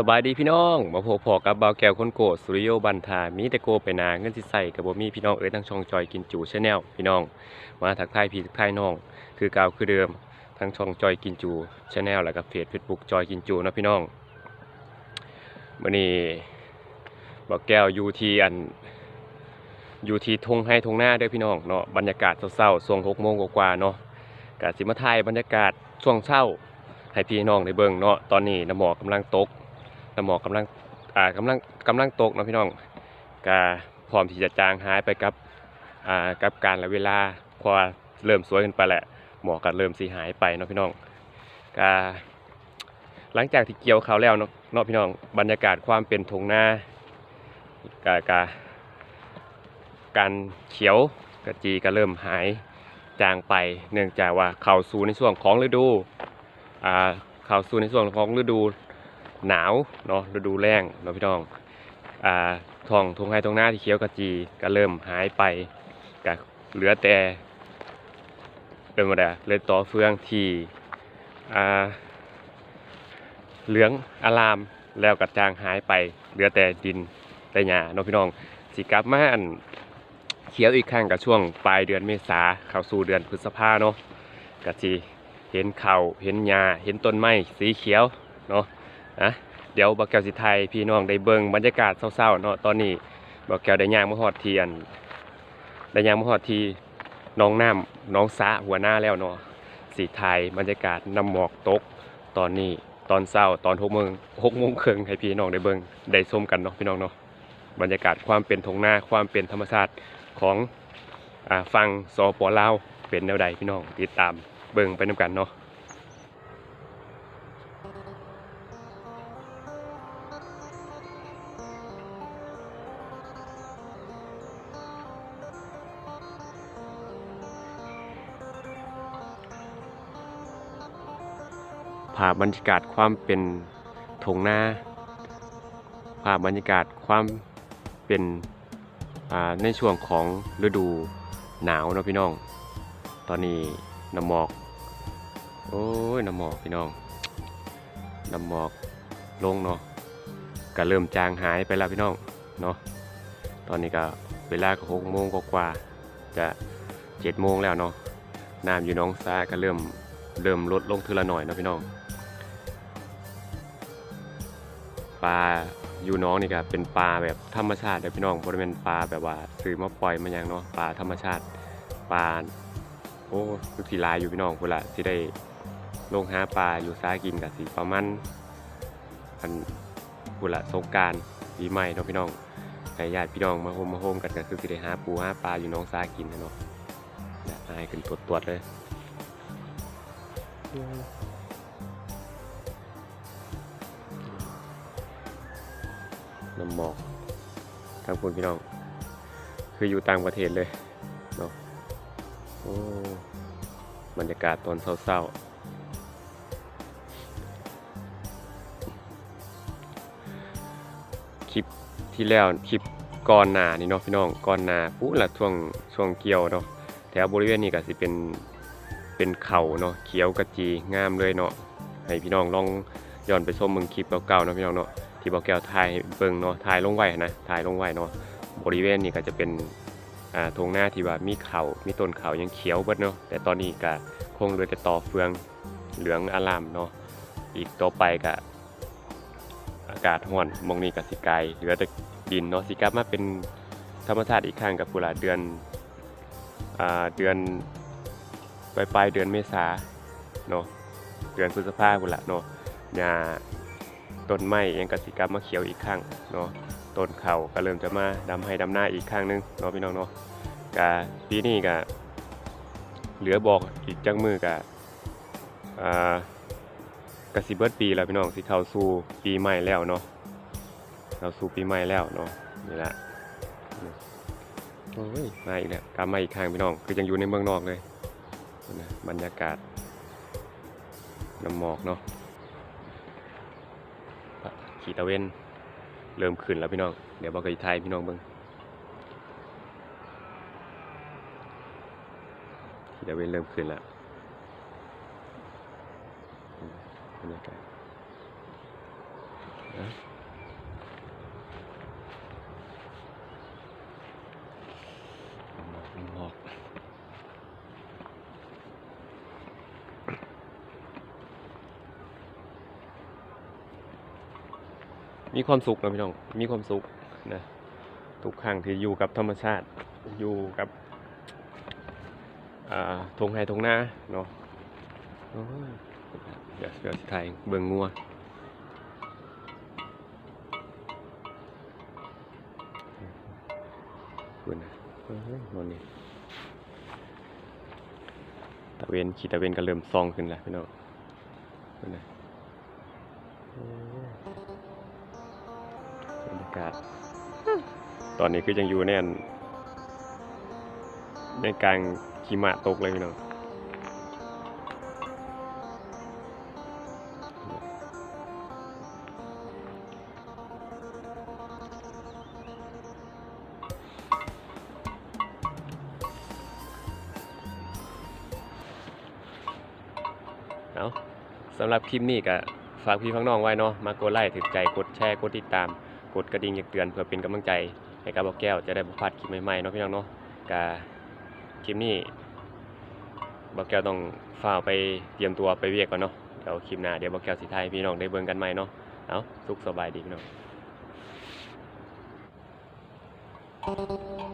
สบายดีพี่น้อง มาพบพอกับเบาวแก้วคนโกดสุริโยบันทามีแต่โกไปนาเงินสิใส่กับบ่มีพี่น้องเอ้ยทั้งช่องจอยกินจูชาแนลพี่น้อง มาทักทายพี่ทักทายน้อง คือเก่าวคือเดิมทั้งช่องจอยกินจูชาแนลแล้วก็เพจเฟซบุ๊กจอยกินจูนะพี่น้องมื้อนี้บ่าวแก้วยูทีอันยูทีทงให้ทงหน้าเด้อพี่น้องเนาะบรรยากาศเศร้าๆช่วง6โมงกว่าๆเนาะกะสิมาถ่ายบรรยากาศช่วงเช้าให้พี่น้องได้เบิ่งเนาะตอนนี้น้ำหมอกกำลังตก น้ำหมอกกำลังอ่ากำลังกำลังตกนะพี่น้องก็พร้อมที่จะจางหายไปกับอ่ากับการและเวลาพอเริ่มสวยขึ้นไปแหละ หมอกก็เริ่มสีหายไปเนาะพี่น้องก็หลังจากที่เกี่ยวเขาแล้วเนาะเนาะพี่น้องบรรยากาศความเป็นทงหน้ากากาการเขียวกระจีก็เริ่มหายจางไป เนื่องจากว่าเข้าสู่ในช่วงของฤดูอ่าเข้าสู่ในช่วงของฤดู หนาวเนาะฤดูแล้งเนาะพี่น้องอ่าท้องทงไฮทงหน้าที่เขียวกระจีก็เริ่มหายไปก็เหลือแต่เป็นมาได้เลยต่อเฟืองที่อ่าเหลืองอารามแล้วกระจางหายไป เหลือแต่ดินแต่หญ้าเนาะพี่น้องสิกลับมาอันเขียวอีกครั้งกับช่วงปลายเดือนเมษาเข้าสู่เดือนพฤษภาเนาะก็สิเห็นเขาเห็นหญ้าเห็นต้นไม้สีเขียวเนาะ นะเดี๋ยวบักแก้วสิไทยพี่น้องได้เบิ่งบรรยากาศเศร้าๆเนาะตอนนี้บักแก้วได้ย่างมาฮอดเทียนได้ย่างมาฮอดทีน้องน้ำน้องสะหัวหน้าแล้วเนาะสีไทยบรรยากาศน้ำหมอกตกตอนนี้ตอนเช้าตอนหกโมงหกโมงครึ่งให้พี่น้องได้เบิ่งได้ชมกันเนาะพี่น้องเนาะบรรยากาศความเป็นทงหน้าความเป็นธรรมชาติของอฟังสปลาวเป็นแนวใดพี่น้องติดตามเบิ่งไปนํกันเนาะ ภาพบรรยากาศความเป็นทงนาภาพบรรยากาศความเป็นในช่วงของฤดูหนาวนะพี่น้อง ตอนนี้น้ำหมอก โอ้ยน้ำหมอกพี่น้องน้ำหมอกลงเนาะก็เริ่มจางหายไปแล้วพี่น้องเนาะตอนนี้ก็เวลาก็หกโมงกว่าจะเจ็ดโมงแล้วเนาะน้ำอยู่น้องซาก็เริ่มเริ่มลดลงทีละหน่อยนะพี่น้อง ลาอยู่น้องนี่ก็เป็นปลาแบบธรรมชาติเด้อพี่น้องบ่ได้เป็นปลาแบบว่าซื้อมาปล่อยมาหยังเนาะปลาธรรมชาติปลาโอ้คือสิลายอยู่พี่น้องพุ่นละสิได้ลงหาปลาอยู่ซากินก็สิประมาณอันพุ่นละสงกานต์ปีใหม่เนาะพี่น้องให้ญาติพี่น้องมาโฮมมาโฮมกันก็คือสิได้หาปูหาปลาอยู่น้องซากินนะเนาะอยากให้ขึ้นตรวจๆเลย น้ำหมอกทางคุณพี่น้อง คืออยู่ต่างประเทศเลยเนาะโอ้บรรยากาศตอนเศร้าๆคลิปที่แล้วคลิปก่อนหนานี่เนาะพี่น้องก่อนหนาปุ๊ละช่วงช่วงเกี่ยวเนาะแถวบริเวณนี้ก็สิเป็นเป็นเขาเนาะเขียวกระจีงามเลยเนาะให้พี่น้องลองย้อนไปชมมืองคลิปเก่าๆเนาะพี่น้องเนาะ ที่บอกแก้วถ่ายเบิ่งเนาะถ่ายลงไว้นะถ่ายลงไว้เนาะบริเวณนี้ก็จะเป็นอ่าทงหน้าที่ว่ามีเขามีต้นเขายังเขียวเบิดเนาะแต่ตอนนี้ก็คงเหลือแต่ต่อเฟืองเหลืองอารามเนาะอีกต่อไปก็อากาศร้อนมองนี้ก็สิไกลเหลือแต่ดินเนาะสิกลับมาเป็นธรรมชาติอีกครั้งกับปุระเดือนอ่าเดือนปลายปลายเดือนเมษาเนาะเดือนพฤษภาปุระเนาะหญ้า ต้นไม้ยังกสิกลับมาเขียวอีกครั้งเนาะต้นเขาก็เริ่มจะมาดำให้ดำหน้าอีกครั้งหนึงเนาะพี่น้องเนาะกะปีนี้กะเหลือบอกอีกจังมือกะอ่ากะสิเบิดปีแล้วพี่น้องสิเข้าสู่ปีใหม่แล้วเนาะเข้าสู่ปีใหม่แล้วเนาะนี่แหละโอ้ยมาอีกแล้วกลับมาอีกครั้งพี่น้องคือยังอยู่ในเมืองนอกเลยนะบรรยากาศน้ำหมอกเนาะ ขีตะเวนเริ่มขึ้นแล้วพี่น้อง เดี๋ยวบอกกับอีไทยพี่น้องเบิ้งขีตะเวนเริ่มขึ้นแล้วบรรยากาศ นะหมอกหมอก มีความสุขนะพี่น้อง มีความสุขนะทุกครั้งที่อยู่กับธรรมชาติ อยู่กับทงไฮทงนาเนาะเดี๋ยวเดี๋ยวสิถ่ายเบิ่งงัวคุณนะนอนนี่ตะเวนขี่ตะเวนก็เริ่มซองขึ้นแล้วพี่น้องคุณนะ กาศ ตอนนี้คือยังอยู่แน่น ในกลางหิมะตกเลยพี่น้องเอาสำหรับคลิปนี้ก็ฝากพี่ฟังน้องไว้เนาะมากดไลค์ถึกใจกดแชร์กดติดตาม กดกระดิ่งแจ้งเตือนเพื่อเป็นกำลังใจให้กับบอกแก้วจะได้บุพลาดคลิปใหม่ๆเนาะพี่น้องเนาะกาคลิปนี้บอกแก้วต้องฝ่าไปเตรียมตัวไปเวียกก่อนเนาะเดี๋ยวคลิปหน้าเดี๋ยวบอกแก้วสิทยพี่น้องได้เบิ่งกันใหม่เนาะเอาสุขสบายดีพี่น้อง